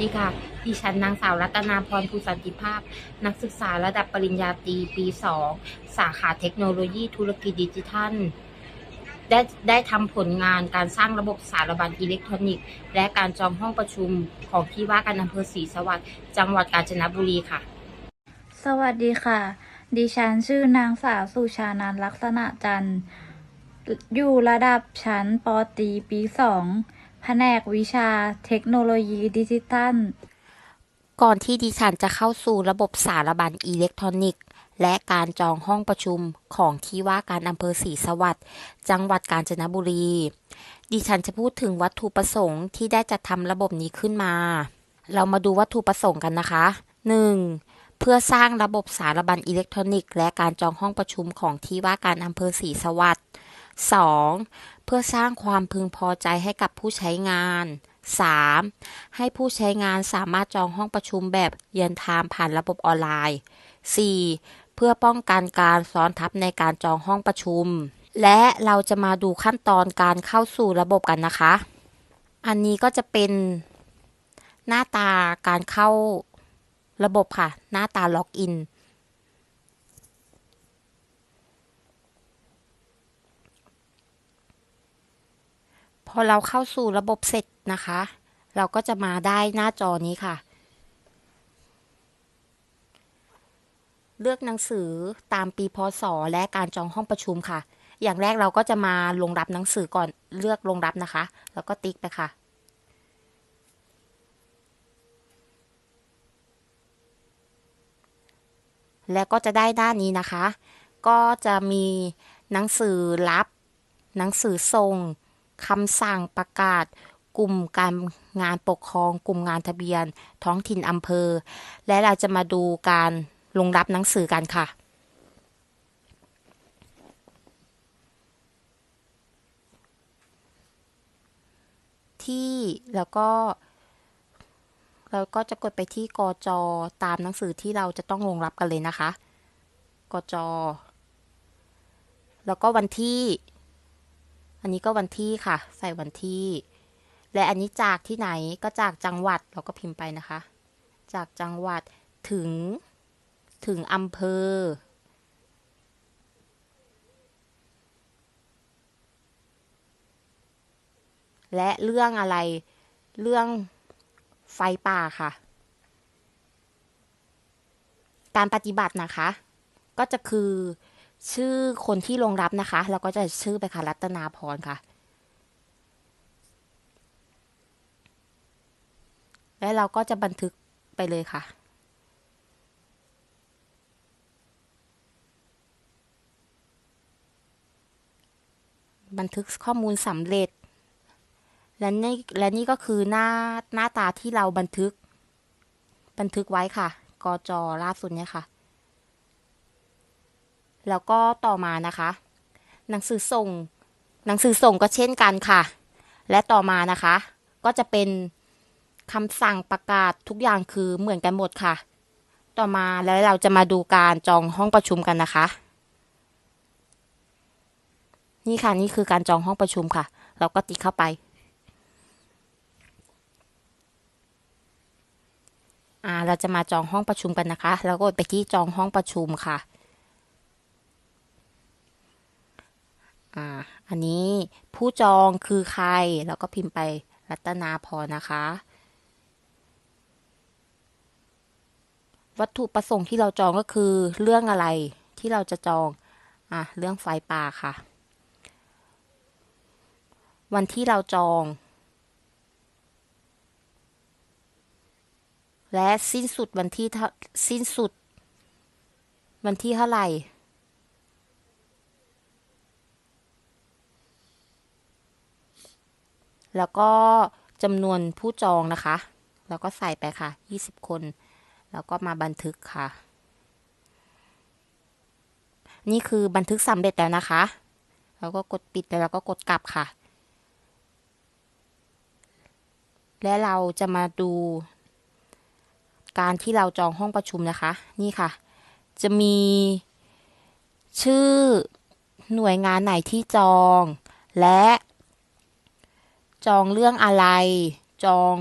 ดีค่ะ ดิฉันนางสาวรัตนาพรภูสันติภาพ นักศึกษาระดับปริญญาตรีปี 2 สาขาเทคโนโลยีธุรกิจดิจิทัล ได้ได้ทำผลงานการสร้างระบบสารบัญอิเล็กทรอนิกส์ และการจองห้องประชุมของที่ว่าการอำเภอศรีสวัสดิ์จังหวัดกาญจนบุรีค่ะ สวัสดีค่ะ ดิฉันชื่อนางสาวสุชานันลักษณะจันทร์อยู่ระดับชั้นปตรีปีสอง แผนกวิชาเทคโนโลยีดิจิทัล ก่อนที่ดิฉันจะเข้าสู่ระบบสารบัญอิเล็กทรอนิกส์ และการจองห้องประชุมของที่ว่าการอำเภอศรีสวัสดิ์จังหวัดกาญจนบุรี ดิฉันจะพูดถึงวัตถุประสงค์ที่ได้จัดทำระบบนี้ขึ้นมา เรามาดูวัตถุประสงค์กันนะคะ 1. เพื่อสร้างระบบสารบัญอิเล็กทรอนิกส์ และการจองห้องประชุมของที่ว่าการอำเภอศรีสวัสดิ์ 2. เพื่อสร้างความพึงพอใจให้กับผู้ใช้งาน 3. ให้ผู้ใช้งานสามารถจองห้องประชุมแบบเยือนไทม์ผ่านระบบออนไลน์ 4. เพื่อป้องกันการซ้อนทับในการจองห้องประชุม และเราจะมาดูขั้นตอนการเข้าสู่ระบบกันนะคะ อันนี้ก็จะเป็นหน้าตาการเข้าระบบค่ะ หน้าตาล็อกอิน พอเราเข้าสู่ระบบเสร็จนะคะ เราก็จะมาได้หน้าจอนี้ค่ะ เลือกหนังสือตามปีพศและการจองห้องประชุมค่ะ อย่างแรกเราก็จะมาลงรับหนังสือก่อนเลือกลงรับนะคะ แล้วก็ติ๊กไปค่ะแล้วก็จะได้ด้านนี้นะคะ ก็จะมีหนังสือรับ หนังสือส่ง คำสั่งประกาศ กลุ่มการงานปกครอง กลุ่มงานทะเบียน ท้องถิ่นอำเภอ และเราจะมาดูการลงรับหนังสือกันค่ะที่แล้วก็เราก็จะกดไปที่กจตามหนังสือที่เราจะต้องลงรับกันเลยนะคะ กจ แล้วก็วันที่ อันนี้ก็วันที่ค่ะ ใส่วันที่ และอันนี้จากที่ไหนก็จากจังหวัดเราก็พิมพ์ไปนะคะ จากจังหวัดถึง ถึงอำเภอ และเรื่องอะไร เรื่องไฟป่าค่ะ การปฏิบัตินะคะ ก็จะคือ ชื่อคนที่ลงรับนะคะ เราก็จะชื่อไปค่ะรัตนาพรค่ะ และเราก็จะบันทึกไปเลยค่ะบันทึกข้อมูลสำเร็จ และนี่และนี่ก็คือหน้าหน้าตาที่เราบันทึก บันทึกไว้ค่ะ กจล่าสุดเนี่ยค่ะ แล้วก็ต่อมานะคะ หนังสือส่ง หนังสือส่งก็เช่นกันค่ะ และต่อมานะคะ ก็จะเป็นคำสั่งประกาศทุกอย่างคือเหมือนกันหมดค่ะ ต่อมาแล้วเราจะมาดูการจองห้องประชุมกันนะคะ นี่ค่ะนี่คือการจองห้องประชุมค่ะ เราก็ติ๊กเข้าไปอ่าเราจะมาจองห้องประชุมกันนะคะ แล้วก็กดไปที่จองห้องประชุมค่ะ อ่า อันนี้ผู้จองคือใคร แล้วก็พิมพ์ไปรัตนาพรนะคะ วัตถุประสงค์ที่เราจองก็คือเรื่องอะไรที่เราจะจอง อะ เรื่องไฟป่าค่ะ วันที่เราจอง และสิ้นสุดวันที่สิ้นสุด วันที่เท่าไหร่ แล้วก็จำนวนผู้จองนะคะ แล้วก็ใส่ไปค่ะ 20 คน แล้วก็มาบันทึกค่ะ นี่คือบันทึกสำเร็จแล้วนะคะ แล้วก็กดปิดแล้วก็กดกลับค่ะ และเราจะมาดู การที่เราจองห้องประชุมนะคะ นี่ค่ะ จะมีชื่อหน่วยงานไหนที่จอง และ จองเรื่องอะไร จอง